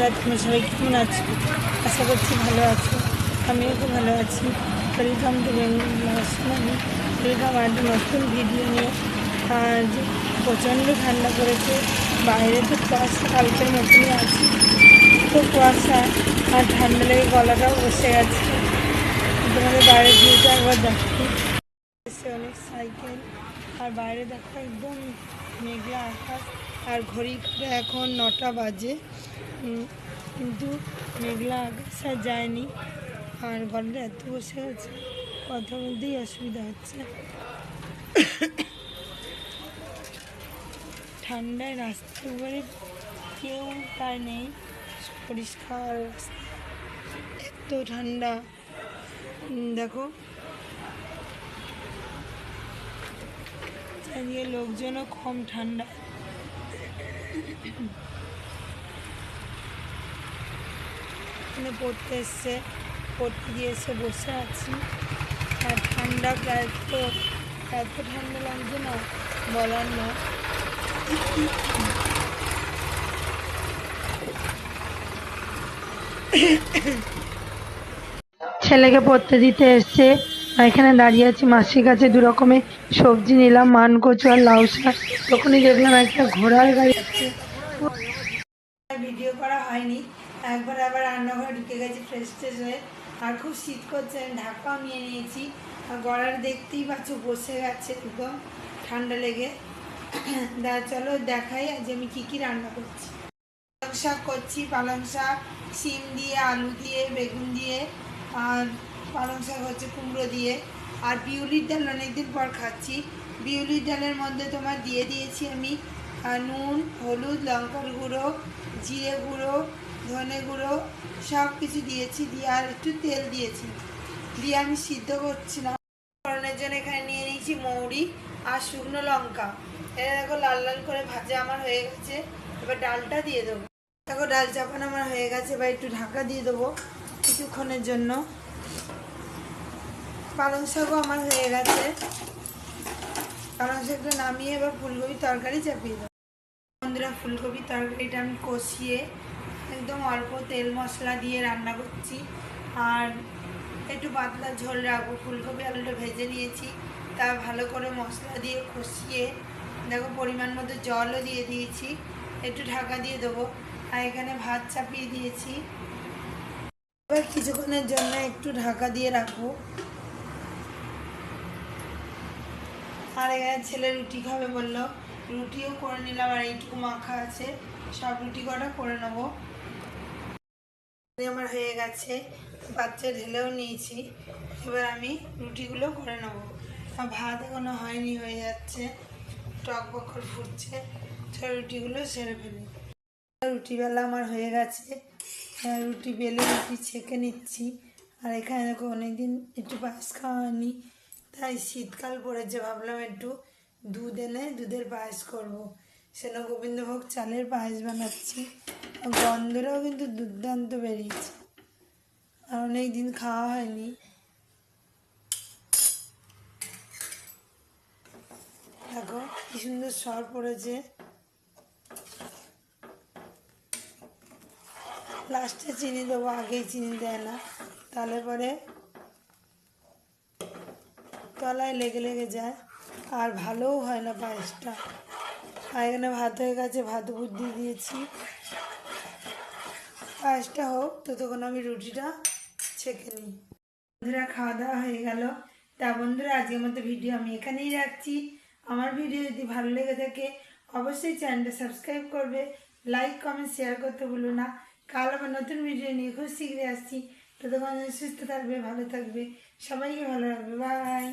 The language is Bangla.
বন্ধুরা তোমরা সবাই কেমন আছো? আশা করছি ভালো আছো। আমিও খুব ভালো আছি। ওয়েলকাম টু বেঙ্গলি ওয়েলকাম একটা নতুন ভিডিও নিয়ে। আজ প্রচণ্ড ঠান্ডা পড়েছে। বাইরে তো কুয়াশা কালকের মতনই আছে। তো কুয়াশা আর ঠান্ডা লেগে গলাটাও বসে গেছে। তোমাদের বাইরের ভিউটা একবার দেখো। অনেক সাইকেল। আর বাইরে দেখো একদম মেঘলা আকাশ। আর ঘড়ি কাঁটা এখন নটা বাজে। কিন্তু মেঘলা আকাশ আর যায়নি। আর গলাটা এত বসে আছে, কথা বলতেই অসুবিধা হচ্ছে। ঠান্ডায় রাস্তার উপরে কেউ তার নেই, পরিষ্কার এত ঠান্ডা। দেখো চারিদিকে লোকজনও কম ঠান্ডা। এখানে পড়তে এসছে, পড়তে গিয়ে এসে বসে আছি। আর ঠান্ডা এত এত ঠান্ডা লাগছে না, বলার না। ছেলেকে পড়তে দিতে এসছে। এখানে দাঁড়িয়ে আছি মাসির কাছে দু রকমের সবজি নিলাম মান কচু আর লাউ শাক। তখনই দেখলাম একটা ঘোড়ার গাড়ি আছে ভিডিও করা হয়নি একবার আবার রান্নাঘরে ঢুকে গেছি ফ্রেশ ট্রেশ হয়ে। আর খুব শীত করছে, আমি নিয়ে নিয়েছি। আর গলার দেখতেই পাচ্ছ, বসে গেছে একদম, ঠান্ডা লেগে। দা, চলো দেখাই আজ আমি কী কী রান্না করছি। পালং শাক করছি, পালং শাক, শিম দিয়ে, আলু দিয়ে, বেগুন দিয়ে, আর পালং শাক হচ্ছে কুমড়ো দিয়ে। আর বিউলির ডাল অনেকদিন পর খাচ্ছি। বিউলির ডালের মধ্যে তোমার দিয়ে দিয়েছি আমি নুন, হলুদ, লঙ্কার গুঁড়ো, জিরে গুঁড়ো, ধনে গুঁড়ো সব কিছু দিয়েছি দিয়ে আর একটু তেল দিয়েছি। দিয়ে আমি সিদ্ধ করছিলাম ফোড়নের জন্য এখানে নিয়ে নিয়েছি মৌরি আর শুকনো লঙ্কা। এটা দেখো লাল লাল করে ভাজা আমার হয়ে গেছে। এবার ডালটা দিয়ে দেবো। দেখো ডাল চাপানো আমার হয়ে গেছে, এবার একটু ঢাকা দিয়ে দেবো কিছুক্ষণের জন্য। পালং শাকও আমার হয়ে গেছে। পালং শাকটা নামিয়ে এবার ফুলকপি তরকারি চাপিয়ে দেবো। বন্ধুরা, ফুলকপি তরকারিটা আমি কষিয়ে একদম অল্প তেল মশলা দিয়ে রান্না করছি। আর একটু পাতলা ঝোল রাখব। ফুলকপি আলুটা ভেজে নিয়েছি। তা ভালো করে মশলা দিয়ে কষিয়ে দেখো পরিমাণ মতো জলও দিয়ে দিয়েছি। একটু ঢাকা দিয়ে দেবো। আর এখানে ভাত চাপিয়ে দিয়েছি। এবার কিছুক্ষণের জন্য একটু ঢাকা দিয়ে রাখব। আর এখানে ছেলে রুটি খাবে বলল। রুটিও করে নিলাম আর এইটুকু মাখা আছে। সব রুটি কটা করে নেব। আমার হয়ে গেছে, বাচ্চা ঢেলেও নিয়েছি। এবার আমি রুটিগুলো করে নেব। ভাত এখনও হয়নি, হয়ে যাচ্ছে। টক বকর ফুটছে, তো রুটিগুলো সেরে ফেলি। রুটিবেলা আমার হয়ে গেছে। রুটি বেলে রুটি ছেঁকে নিচ্ছি। আর এখানে দেখো অনেকদিন একটু পায়েস খাওয়া হয়নি। তাই শীতকাল পড়েছে, ভাবলাম একটু দুধ এনে দুধের পায়েস করব। সেন গোবিন্দভোগ চালের পায়েস বানাচ্ছি। গন্ধটাও কিন্তু দুর্দান্ত বেরিয়েছে। আর অনেক দিন খাওয়া হয়নি। দেখো কি সুন্দর স্বর পড়েছে। লাস্টে চিনি দেবো, আগেই চিনি দেয় না। তাহলে পরে তলায় লেগে লেগে যায়, আর ভালোও হয় না পায়েসটা। আর এখানে ভাত হয়ে গেছে, ভাত বুদ্ধি দিয়েছি। পায়েসটা হোক, ততক্ষণ আমি রুটিটা ছেঁকে নিই। বন্ধুরা, খাওয়া দাওয়া হয়ে গেল। তা বন্ধুরা, আজকের মতো ভিডিও আমি এখানেই রাখছি। আমার ভিডিও যদি ভালো লেগে থাকে, অবশ্যই চ্যানেলটা সাবস্ক্রাইব করবে, লাইক, কমেন্ট, শেয়ার করতে ভুলো না। কাল আবার নতুন ভিডিও নিয়ে খুব শীঘ্রই আসছি। ততক্ষণ সুস্থ থাকবে, ভালো থাকবে, সবাইকে ভালো রাখবে। বাই।